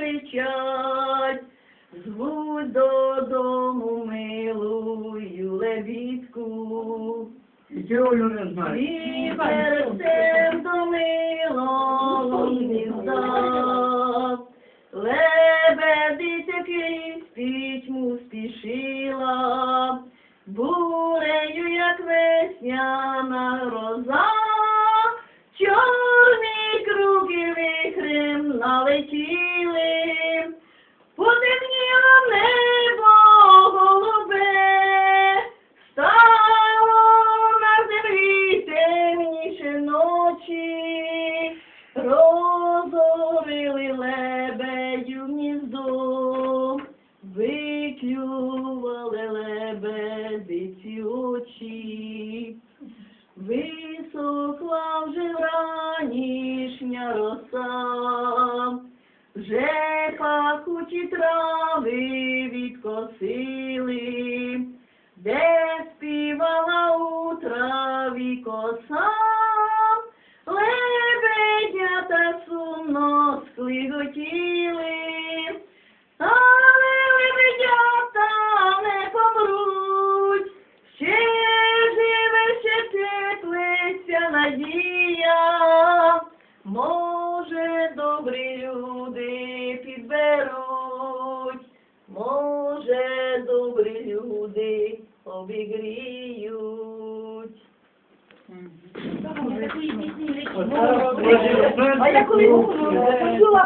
кричать, звуть додому милую лебідку. І цього не знаю. Вітер всем до милого гнізда, лебедиця крізь пітьму спішила, бурею, як весняна налетіли, потемніло небо голубе, стало на землі темніше ночі, розорили лебедю гніздо, виклювали лебедиці очі. Висохла вже вранішня роса, вже пахучі трави відкосили, де співала у траві коса, лебедята сумно склиготіли, обігріють. А я коли почула